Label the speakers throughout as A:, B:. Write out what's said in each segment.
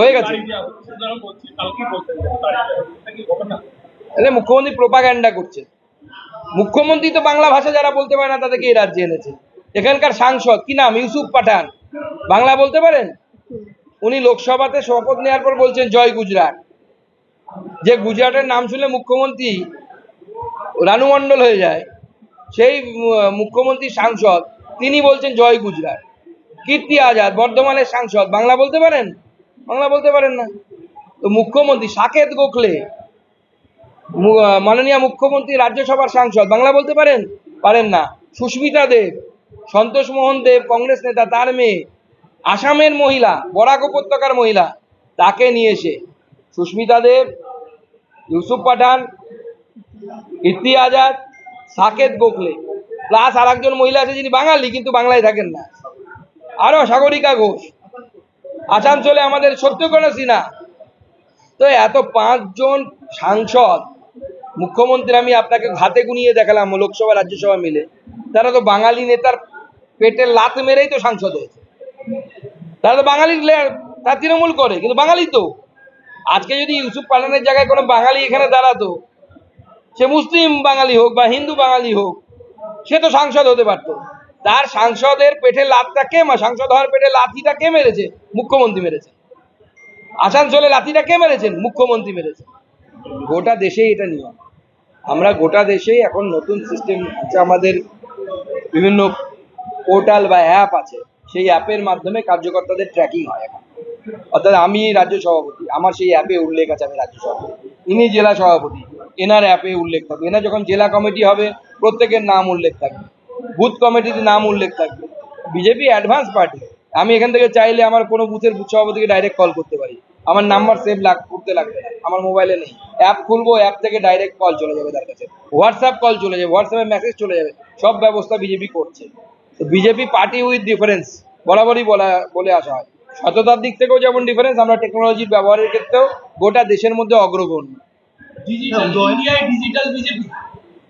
A: হয়ে গেছে। মুখ্যমন্ত্রী প্রোপাগ্যান্ডা করছে। মুখ্যমন্ত্রী তো বাংলা ভাষা যারা বলতে পারে না, তাদেরকে এই রাজ্যে এনেছে। এখানকার সাংসদ, কি নাম? ইউসুফ পাঠান। বাংলা বলতে পারেন? উনি লোকসভাতে শপথ নেওয়ার পর বলছেন, জয় গুজরাট। যে গুজরাটের নাম শুনলে মুখ্যমন্ত্রী রানু মণ্ডল হয়ে যায়। সেই মুখ্যমন্ত্রী সাংসদ, তিনি বলছেন, জয় গুজরাট। কীর্তি আজাদ, বর্ধমানের সাংসদ, বাংলা বলতে পারেন? বাংলা বলতে পারেন না। তো মুখ্যমন্ত্রী সাকেত গোখলে মাননীয় মুখ্যমন্ত্রী রাজ্যসভার সাংসদ, বাংলা বলতে পারেন? পারেন না। সুস্মিতা দেব, সন্তোষ মোহন দেব, কংগ্রেস নেতা, তার মেয়ে, আসামের মহিলা, বরাক উপত্যকার মহিলা, তাকে নিয়ে এসে। সুস্মিতা দেব, ইউসুফ পাঠান, কীর্তি আজাদ সাকেত গোখলে। প্লাস আর মহিলা আছে যিনি বাঙালি, কিন্তু বাংলায় থাকেন না। আরও সাগরিকা ঘোষ। আসানসোলে আমাদের সত্যকর্ণ সিনহা তো এত পাঁচজন সাংসদ, মুখ্যমন্ত্রী, আমি আপনাকে হাতে গুনিয়ে দেখালাম লোকসভা, রাজ্যসভা মিলে। তারা তো বাঙালি নেতার পেটে লাত মেরেই তো সাংসদ হয়েছে। তারা তো বাঙালি তারা তৃণমূল করে, কিন্তু বাঙালি তো। আজকে যদি ইউসুফ পাঠানের জায়গায় কোনো বাঙালি এখানে দাঁড়াতো, সে মুসলিম বাঙালি হোক বা হিন্দু বাঙালি হোক, সে তো সাংসদ হতে পারতো। তার সাংসদের পেটে লাতটা কে সাংসদ হওয়ার পেটে লাথিটা কে মেরেছে? মুখ্যমন্ত্রী মেরেছে। আসানসোলে লাথিটা কে মেরেছেন? মুখ্যমন্ত্রী মেরেছেন গোটা দেশেই এটা নিয়ম। আমরা গোটা দেশেই এখন নতুন সিস্টেম আছে, আমাদের বিভিন্ন পোর্টাল বা অ্যাপ আছে। সেই অ্যাপের মাধ্যমে কার্যকর্তাদের ট্র্যাকিং হয় এখন। অর্থাৎ আমি রাজ্য সভাপতি, আমার সেই অ্যাপে উল্লেখ আছে আমি রাজ্য সভাপতি। ইনি জেলা সভাপতি, এনার অ্যাপে উল্লেখ থাকবে। এনার যখন জেলা কমিটি হবে, প্রত্যেকের নাম উল্লেখ থাকবে। বুথ কমিটির নাম উল্লেখ থাকবে। বিজেপি অ্যাডভান্স পার্টি আমি এখান থেকে চাইলে আমার কোনো বুথের বুথ সভাপতিকে ডাইরেক্ট কল করতে পারি। আমার নাম্বার সেভ লাগ করতে লাগবে না। আমার মোবাইলে নেই। অ্যাপ খুলবো অ্যাপ থেকে ডাইরেক্ট কল চলে যাবে তার কাছে। হোয়াটসঅ্যাপ কল চলে যাবে হোয়াটসঅ্যাপে মেসেজ চলে যাবে। সব ব্যবস্থা বিজেপি করছে। তো বিজেপি পার্টি উইথ ডিফারেন্স বরাবরই বলা, বলে আসা হয়। সততার দিক থেকেও যেমন ডিফারেন্স আমরা টেকনোলজির ব্যবহারের ক্ষেত্রেও গোটা দেশের মধ্যে অগ্রগণ্য।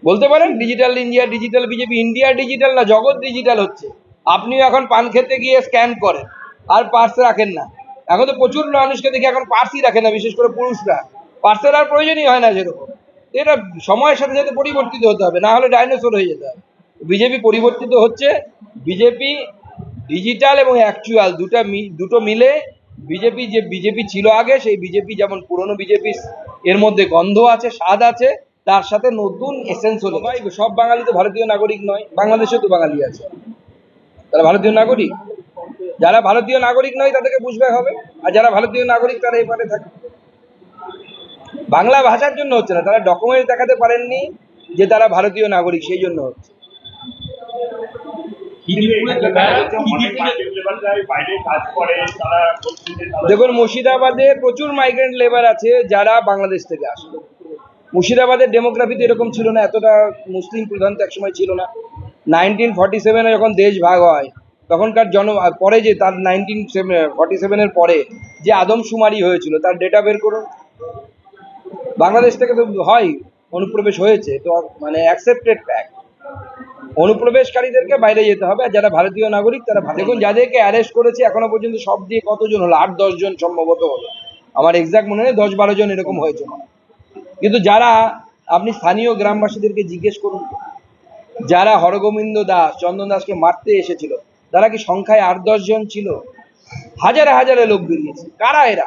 A: বলতে পারেন digital India digital BJP India digital না, জগৎ ডিজিটাল হচ্ছে। আপনিও এখন পান খেতে গিয়ে স্ক্যান করেন, আর পার্স রাখেন না। এখন তো প্রচুর মানুষকে দেখি এখন পার্সই রাখে না, বিশেষ করে পুরুষরা। পার্সের আর প্রয়োজনই হয় না সেরকম। এটা সময়ের সাথে সাথে পরিবর্তিত হতে হবে, না হলে ডাইনোসর হয়ে যেতে হবে। বিজেপি পরিবর্তিত হচ্ছে বিজেপি ডিজিটাল এবং অ্যাকচুয়াল দুটো দুটো মিলে বিজেপি যে বিজেপি ছিল আগে, সেই বিজেপি যেমন পুরনো বিজেপি এর মধ্যে গন্ধ আছে, স্বাদ আছে তার সাথে নতুন এসেন্স হলো ভাই সব বাঙালি তো ভারতীয় নাগরিক নয় বাংলাদেশেও তো বাঙালি আছে। তারা ভারতীয় নাগরিক। যারা ভারতীয় নাগরিক নয় তাদেরকে বুঝবে হবে। আর যারা ভারতীয় নাগরিক তারা এপারে থাকে বাংলা ভাষার জন্য হচ্ছে না তারা ডকুমেন্ট দেখাতে পারেননি যে তারা ভারতীয় নাগরিক সেই জন্য হচ্ছে।
B: বাইরে কাজ করে তারা বলছেন যে তারা-
A: দেখুন মুর্শিদাবাদে প্রচুর মাইগ্রেন্ট লেবার আছে যারা বাংলাদেশ থেকে আসে। মুর্শিদাবাদের ডেমোগ্রাফি তো এরকম ছিল না, এতটা মুসলিম প্রধান তো একসময় ছিল না। নাইনটিন ফর্টি সেভেনে যখন দেশ ভাগ হয়, তখনকার জন পরে যে তার নাইনটিন ফর্টি সেভেনের পরে যে আদমশুমারি হয়েছিল, তার ডেটা বের করুন। বাংলাদেশ থেকে তো হয়, অনুপ্রবেশ হয়েছে, তো মানে অ্যাকসেপ্টেড ফ্যাক্ট অনুপ্রবেশকারীদেরকে বাইরে যেতে হবে, আর যারা ভারতীয় নাগরিক, তারা দেখুন, যাদেরকে অ্যারেস্ট করেছে, এখনও পর্যন্ত সব দিয়ে কতজন হলো? আট, দশ জন সম্ভবত হলো। আমার এক্সাক্ট মনে নেই, দশ, বারো জন এরকম হয়েছে। কিন্তু যারা, আপনি স্থানীয় গ্রামবাসীদেরকে জিজ্ঞেস করুন, যারা হরগোবিন্দ দাস, চন্দন দাসকে মারতে এসেছিল, তারা কি সংখ্যায় আট, দশ জন ছিল? হাজারে হাজারে লোক বেরিয়েছে। কারা এরা?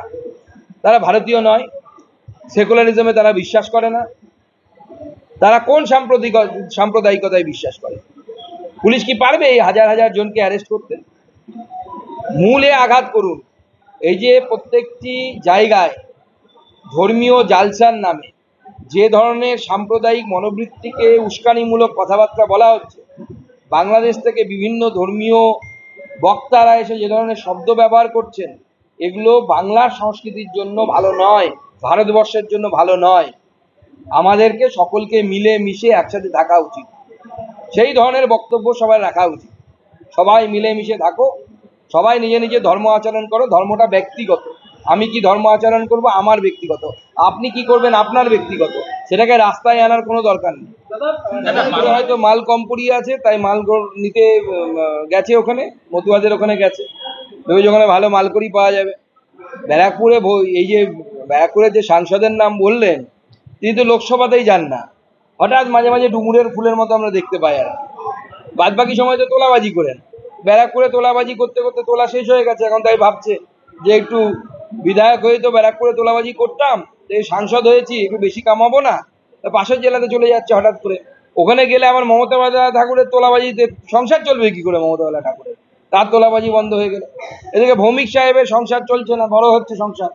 A: তারা ভারতীয় নয়। সেকুলারিজমে তারা বিশ্বাস করে না। তারা কোন সাম্প্রতিক, সাম্প্রদায়িকতায় বিশ্বাস করে? পুলিশ কি পারবে এই হাজার হাজার জনকে অ্যারেস্ট করতে? মূলে আঘাত করুন। এই যে প্রত্যেকটি জায়গায় ধর্মীয় জালসার নামে যে ধরনের সাম্প্রদায়িক মনোবৃত্তিকে উস্কানিমূলক কথাবার্তা বলা হচ্ছে, বাংলাদেশ থেকে বিভিন্ন ধর্মীয় বক্তারা এসে যে ধরনের শব্দ ব্যবহার করছেন, এগুলো বাংলার সংস্কৃতির জন্য ভালো নয়, ভারতবর্ষের জন্য ভালো নয়। আমাদেরকে সকলকে মিলে মিশে একসাথে থাকা উচিত। সেই ধরনের বক্তব্য সবাই রাখা উচিত। সবাই মিলে মিশে থাকো, সবাই নিজে নিজে ধর্ম আচরণ করো, ধর্মটা ব্যক্তিগত। আমি কি ধর্ম আচরণ করব? আমার ব্যক্তিগত। আপনি কি করবেন? আপনার ব্যক্তিগত। সেটাকে রাস্তায় আনার কোনো দরকার নেই। হয়তো মাল কম পড়িয়ে আছে তাই মাল নিতে গেছে ওখানে মতুয়াদের ওখানে গেছে। ভেবেছে ওখানে ভালো মাল করি পাওয়া যাবে। ব্যারাকপুরে এই যে ব্যারাকপুরের যে সাংসদের নাম বললেন তিনি তো লোকসভাতেই যান না। হঠাৎ মাঝে মাঝে ডুমুরের ফুলের মতো আমরা দেখতে পাই আর বাদ বাকি সময় তো তোলাবাজি করেন। ব্যারাকপুরে তোলাবাজি করতে করতে তোলা শেষ হয়ে গেছে এখন তাই ভাবছে যে একটু বিধায়ক হয়ে তো ব্যারাকপুরে তোলাবাজি করতাম এই সাংসদ হয়েছি, একটু বেশি কামাবো না পাশের জেলাতে চলে যাচ্ছে হঠাৎ করে। ওখানে গেলে আমার মমতা বালা ঠাকুরের তোলাবাজিতে সংসার চলবে কি করে মমতা ঠাকুরের তার তোলাবাজি বন্ধ হয়ে গেল। এদিকে ভৌমিক সাহেবের সংসার চলছে না, বড় হচ্ছে সংসার।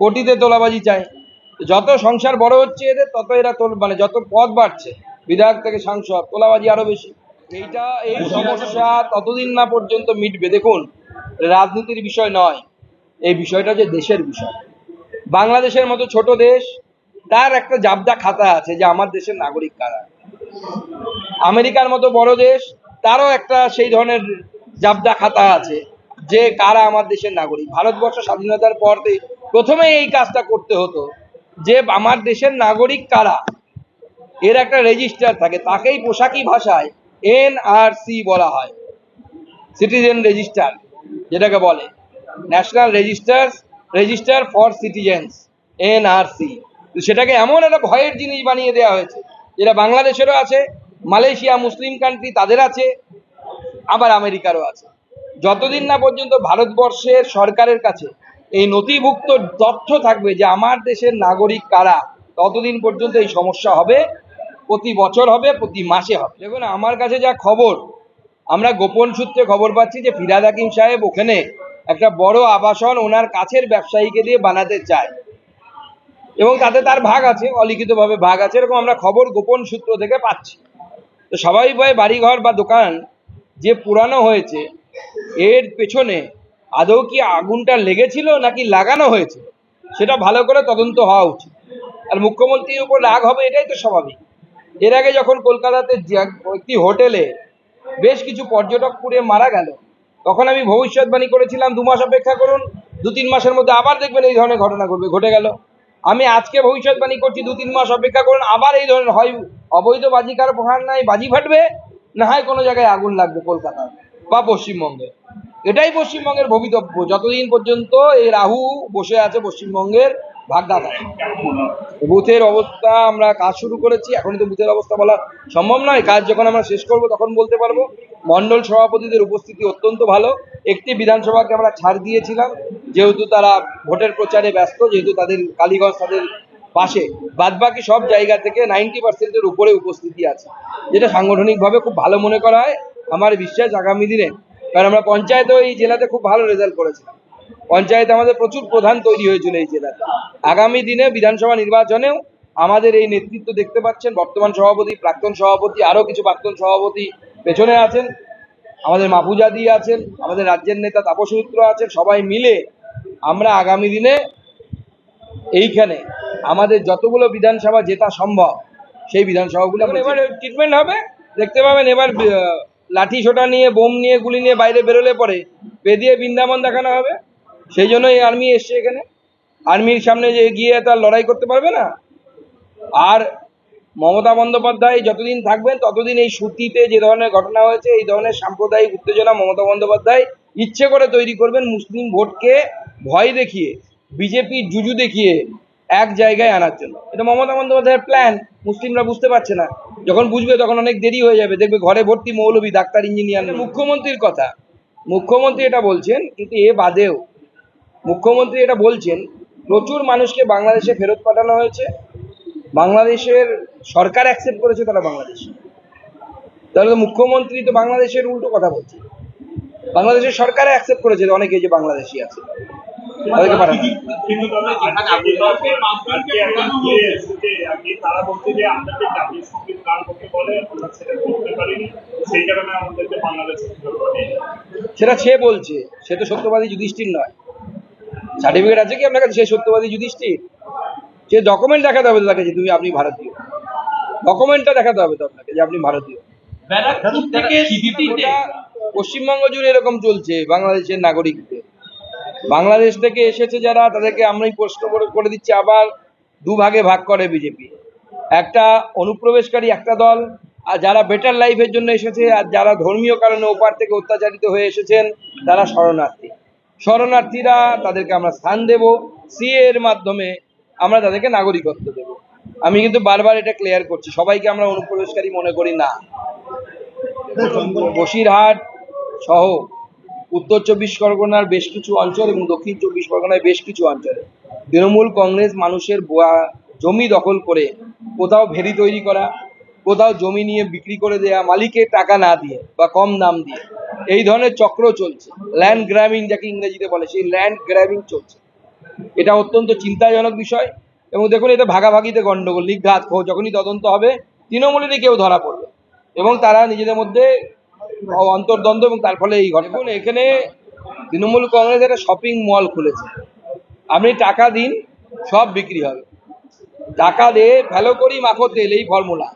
A: কোটিতে তোলাবাজি চায় যত সংসার বড় হচ্ছে এদের, তত এরা তোল মানে যত পদ বাড়ছে, বিধায়ক থেকে সাংসদ, তোলাবাজি আরও বেশি। এইটা, এই সমস্যা ততদিন না পর্যন্ত মিটবে। দেখুন, রাজনীতির বিষয় নয়। এই বিষয়টা যে দেশের বিষয়। বাংলাদেশের মতো ছোট দেশ, তার একটা জাবদা খাতা আছে যে আমার দেশের নাগরিক কারা। আমেরিকার মতো বড় দেশ, তারও একটা সেই ধরনের জাবদা খাতা আছে যে কারা আমার দেশের নাগরিক। ভারতবর্ষ স্বাধীনতার পর প্রথমে এই কাজটা করতে হতো যে আমার দেশের নাগরিক কারা। এর একটা রেজিস্টার থাকে, তাকেই পোশাকি ভাষায় এনআরসি বলা হয়। সিটিজেন রেজিস্টার যেটাকে বলে। National register register for citizens NRC সেটাকে এমন একটা ভয়ের জিনিস বানিয়ে দেওয়া হয়েছে, যেটা বাংলাদেশেরও আছে, মালয়েশিয়া মুসলিম কান্ট্রি তাদের আছে, আবার আমেরিকারও আছে। যতদিন না পর্যন্ত ভারতবর্ষের সরকারের কাছে এই নথিভুক্ত তথ্য থাকবে যে আমার দেশের নাগরিক কারা, ততদিন পর্যন্ত এই সমস্যা হবে, প্রতি বছর হবে, প্রতি মাসে হবে। দেখুন, আমার কাছে যা খবর, আমরা গোপন সূত্রে খবর পাচ্ছি যে ফিরাদ হাকিম সাহেব ওখানে একটা বড় আবাসন ওনার কাছের ব্যবসায়ীকে দিয়ে বানাতে চায়। এবং তাতে তার ভাগ আছে, অলিখিতভাবে ভাগ আছে, এরকম আমরা খবর গোপন সূত্র থেকে পাচ্ছি। তো সবাই স্বাভাবিকভাবে বাড়িঘর বা দোকান যে পুরানো হয়েছে, এর পেছনে আদৌ কি আগুনটা লেগেছিল নাকি লাগানো হয়েছে, সেটা ভালো করে তদন্ত হওয়া উচিত। আর মুখ্যমন্ত্রীর উপর রাগ হবে, এটাই তো স্বাভাবিক। এর আগে যখন কলকাতাতে একটি হোটেলে বেশ কিছু পর্যটক পুড়ে মারা গেল তখন আমি ভবিষ্যৎবাণী করেছিলাম, দু মাস অপেক্ষা করুন, দু তিন মাসের মধ্যে আবার দেখবেন এই ধরনের ঘটনা ঘটবে, ঘটে গেল। আমি আজকে ভবিষ্যৎবাণী করছি, দু তিন মাস অপেক্ষা করুন, আবার এই ধরনের হয়, অবৈধ বাজি বাজিকার প্রহার নাই, বাজি ফাটবে, না হয় কোনো জায়গায় আগুন লাগবে কলকাতায় বা পশ্চিমবঙ্গে। এটাই পশ্চিমবঙ্গের ভবিতব্য যতদিন পর্যন্ত এই রাহু বসে আছে পশ্চিমবঙ্গের
B: হয়
A: বুথের অবস্থা আমরা কাজ শুরু করেছি এখন তো বুথের অবস্থা বলা সম্ভব নয়। কাজ যখন আমরা শেষ করব তখন বলতে পারব মন্ডল সভাপতিদের উপস্থিতি অত্যন্ত ভালো। একটি বিধানসভাকে আমরা ছাড় দিয়েছিলাম, যেহেতু তারা ভোটের প্রচারে ব্যস্ত, যেহেতু তাদের কালীগঞ্জ, তাদের পাশে। বাদবাকি সব জায়গা থেকে নাইনটি পার্সেন্টের উপরে উপস্থিতি আছে। যেটা সাংগঠনিকভাবে খুব ভালো মনে করা হয়। আমার বিশ্বাস আগামী দিনে কারণ আমরা পঞ্চায়েতেও এই জেলাতে খুব ভালো রেজাল্ট করেছিলাম। পঞ্চায়েতে আমাদের প্রচুর প্রধান তৈরি হয়েছিল এই জেলাতে। আগামী দিনে বিধানসভা নির্বাচনেও আমাদের এই নেতৃত্ব দেখতে পাচ্ছেন বর্তমান সভাপতি প্রাক্তন সভাপতি আরও কিছু প্রাক্তন সভাপতি পেছনে আছেন। আমাদের মাহফুজাদি আছেন আমাদের রাজ্যের নেতা তাপস মিত্র আছেন সবাই মিলে আমরা আগামী দিনে এইখানে আমাদের যতগুলো বিধানসভা জেতা সম্ভব সেই বিধানসভাগুলো এবার ট্রিটমেন্ট হবে? দেখতে পাবেন এবার লাঠি ছোটা নিয়ে, বোম নিয়ে, গুলি নিয়ে বাইরে বেরোলে পরে বেদিয়ে বৃন্দাবন দেখানো হবে। সেই জন্য এই আর্মি এসছে এখানে। আর্মির সামনে যে গিয়ে তার লড়াই করতে পারবে না। আর মমতা বন্দ্যোপাধ্যায় যতদিন থাকবেন, ততদিন এই সুতিতে যে ধরনের ঘটনা হয়েছে, এই ধরনের সাম্প্রদায়িক উত্তেজনা মমতা বন্দ্যোপাধ্যায় ইচ্ছে করে তৈরি করবেন মুসলিম ভোটকে ভয় দেখিয়ে বিজেপি জুজু দেখিয়ে এক জায়গায় আনার জন্য। এটা মমতা বন্দ্যোপাধ্যায়ের প্ল্যান মুসলিমরা বুঝতে পারছে না। যখন বুঝবে তখন অনেক দেরি হয়ে যাবে। দেখবে ঘরে ভর্তি মৌলবী ডাক্তার ইঞ্জিনিয়ার মুখ্যমন্ত্রীর কথা। মুখ্যমন্ত্রী এটা বলছেন কিন্তু এ বাদেও মুখ্যমন্ত্রী এটা বলছেন প্রচুর মানুষকে বাংলাদেশে ফেরত পাঠানো হয়েছে। বাংলাদেশের সরকার অ্যাকসেপ্ট করেছে তারা বাংলাদেশ। তাহলে তো মুখ্যমন্ত্রী তো বাংলাদেশের উল্টো কথা বলছে। বাংলাদেশের সরকার অ্যাকসেপ্ট করেছে অনেকে যে বাংলাদেশি আছে। তাদেরকে পাঠানো।
B: কিন্তু দাদা আজকে আজকে এখন ঘুরে এসেছে আপনি তারা বলছে যে আমাদের জাতীয় সংগীত গান করতে বলে আমরা সেটা করতে পারিনি সেই কারণে আমাদেরকে বাংলাদেশে
A: সেটা সে বলছে সে তো সত্যবাদী যুধিষ্ঠির নয়। সার্টিফিকেট আছে কি আপনার কাছে? সে সত্যবাদী যুধিষ্ঠির। সে ডকুমেন্ট দেখাতে হবে তাকে যে তুমি আপনি ভারতীয়। ডকুমেন্টটা দেখাতে হবে তো আপনাকে যে আপনি ভারতীয়। পশ্চিমবঙ্গ জুড়ে এরকম চলছে বাংলাদেশের নাগরিকদের। বাংলাদেশ থেকে এসেছে যারা, তাদেরকে আমরাই প্রশ্ন করে দিচ্ছি, আবার দুভাগে ভাগ করে বিজেপি একটা অনুপ্রবেশকারী একটা দল, আর যারা বেটার লাইফের জন্য এসেছে, আর যারা ধর্মীয় কারণে ওপার থেকে অত্যাচারিত হয়ে এসেছেন, তারা শরণার্থী। শরণার্থীরা তাদেরকে আমরা স্থান দেব সিএ এর মাধ্যমে আমরা তাদেরকে নাগরিকত্ব দেব। আমি কিন্তু বারবার এটা ক্লিয়ার করছি, সবাইকে আমরা অনুপ্রবেশকারী মনে করি না। বসিরহাট সহ উত্তর চব্বিশ পরগনার বেশ কিছু অঞ্চল এবং দক্ষিণ চব্বিশ পরগনার বেশ কিছু অঞ্চলে। তৃণমূল কংগ্রেস মানুষের জমি দখল করে কোথাও ভেরি তৈরি করা, কোথাও জমি নিয়ে বিক্রি করে দেয়া মালিকের টাকা না দিয়ে বা কম দাম দিয়ে। এই ধরনের চক্র চলছে। ল্যান্ড গ্র্যাবিং যাকে ইংরেজিতে বলে, সেই ল্যান্ড গ্র্যাবিং চলছে। এটা অত্যন্ত চিন্তাজনক বিষয় এবং দেখুন এটা ভাগাভাগিতে গণ্ডগোল, নিঘাত যখনই তদন্ত হবে, তৃণমূলেরই কেউ ধরা পড়বে এবং তারা নিজেদের মধ্যে অন্তর্দ্বন্দ্ব এবং তার ফলে এই ঘটনা। এখানে তৃণমূল কংগ্রেস একটা শপিং মল খুলেছে। আপনি টাকা দিন, সব বিক্রি হবে। টাকা দে ফেলো করি মাখো তেল এই ফর্মুলা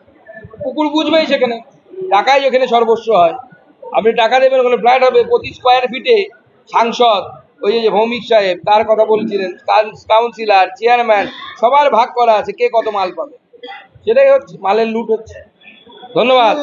A: কুকুর বুঝবেই সেখানে। টাকাই এখানে সর্বস্ব হয়। আপনি টাকা দেবেন, ওখানে ফ্ল্যাট হবে, প্রতি স্কোয়ার ফিটে সাংসদ, ওই যে ভৌমিক সাহেব, তার কথা বলছিলেন কাউন্সিলর চেয়ারম্যান সবার ভাগ করা আছে, কে কত মাল পাবে। সেটাই হচ্ছে, মালের লুট হচ্ছে। ধন্যবাদ।